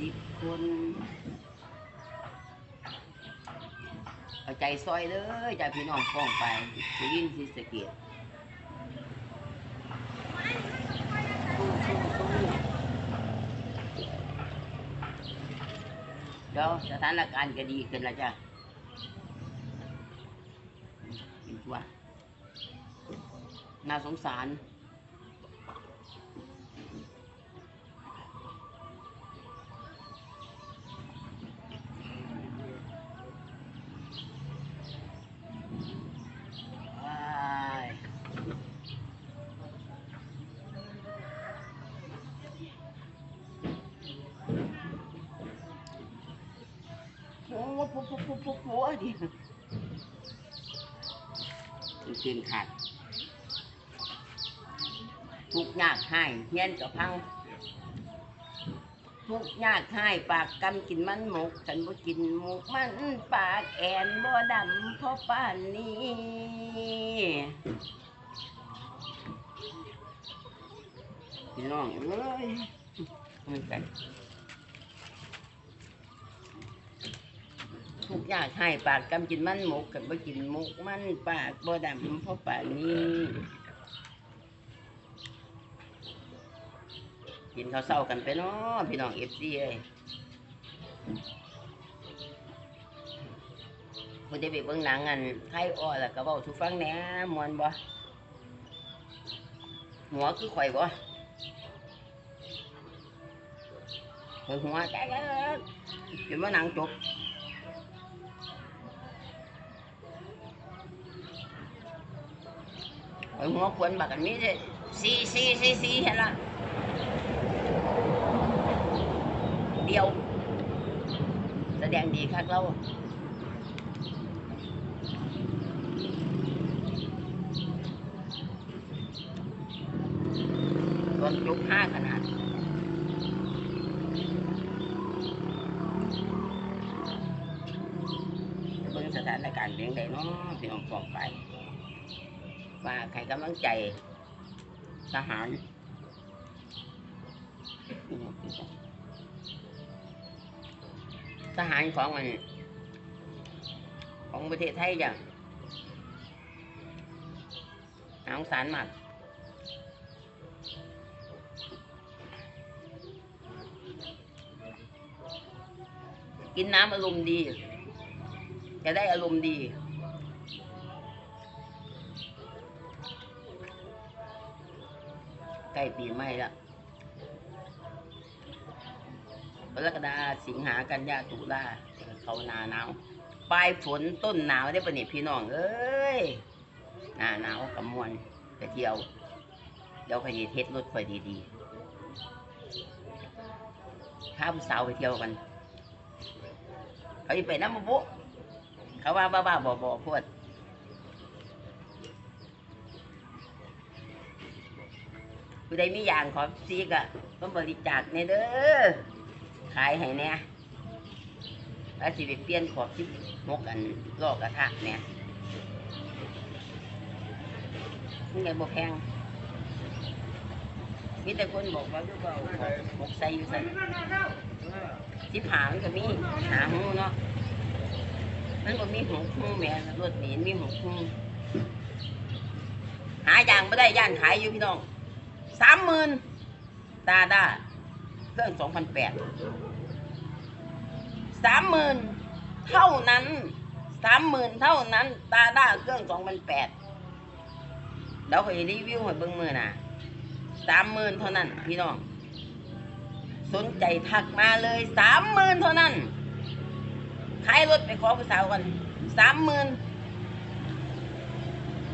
สิบคน เอาใจซอยเลยใจพี่น้องฟ้องไปสุรินทร์ศรีสเกษสู้สู้สู้เดี๋ยวสถานการณ์ก็ดีขึ้นแล้วจ้ะเป็นตัวน่าสงสาร ว้ายโอ้โห ปุ๊บปุ๊บปุ๊บปุ๊บปุ๊บดิตื่นขาดทุกยากให้เฮียนกับพัง ทุกยากให้ปากกำกินมันหมกฉันบ่กินหมกมันปากแอนบ่ดำเพราะป่านนี้พี่น้องเอ้ยมันกัน ทุกข์ยากให้ปากกำกินมันหมกกันบ่กินหมกมันปากบ่ดำเพราะป่านนี้กินข้าวเศร้ากันไปเนาะพี่น้องเอฟซีเอ้ยคุณจะไปเบิ่งหนังอันไทยอ้อแล้วก็เว้าทุกฟังแหน่มวนบ่หัวคือข่อยบ่หัวแจ๊กเห็นว่าหนังจบข่อย หัวควรบักอันนี้เลยซีซีซีซีเห็นละเดียว แสดงดีคักเราตอนจุกห้าขนาดเบิ่งสถานการณ์เลี้ยงได้เนาะพี่น้องฟองไป ว่าใครกำลังใจทหารทหารของมัน ของประเทศไทยจ้ะน้องสารมากกินน้ำอารมณ์ดี จะได้อารมณ์ดี ล้ปีใหม่ละกรกฎาสิงหากันยาตุลาเขาหนาหนาวปลายฝนต้นหนาวได้ปะเนี่ยพี่น้องเอ้ยหนาหนาวกับมวนไปเที่ยวเดี๋ยวคอยเทสรถคอยดีๆข้าผู้สาวไปเที่ยวกัน เขาจะไปน้ำมะบุเขาว่าบ้าๆบอๆพวด ผู้ใดมีอย่างขอซีกอะก็บริจาคในเด้อขายให้เนี่ยแล้วสิไปเปลี่ยนขอบที่มกอันลอกกระทะเนี่ยนี่ไงบ่แพงมีแต่คนบอกว่าคือเบาหกใส่อยู่ใส่สิบหามันก็มีหาหูเนาะมันก็มีหกหูแม่รถหนีมีหกหูหาอย่างไม่ได้ย่านขายอยู่พี่น้อง สามหมื่นตาด้าเครื่องสองพันแปดสามหมื่นเท่านั้นสามหมื่นเท่านั้น ตาด้าเครื่องสองพันแปดเดี๋ยวไปรีวิวให้เบิ้งมือน่ะสามหมื่นเท่านั้น พี่น้อง สนใจทักมาเลยสามหมื่นเท่านั้นขายรถไปขอผู้สาวกันสามหมื่น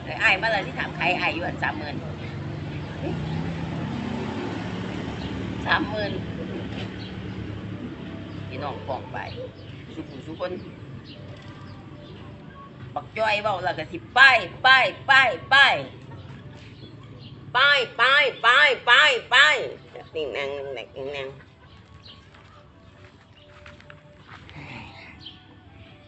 ไอ้ไอ้มาเลยที่ถามใครไอ้อยู่อันสามหมื่น สามหมื่นพี่น้องฟองไป สุขุสุคนปักจ้อยเบาแล้วก็สิป้ายป้ายป้ายป้ายป้ายป้ายป้ายป้ายป้ายนิ่งนางนิ่งนางนิ่งนาง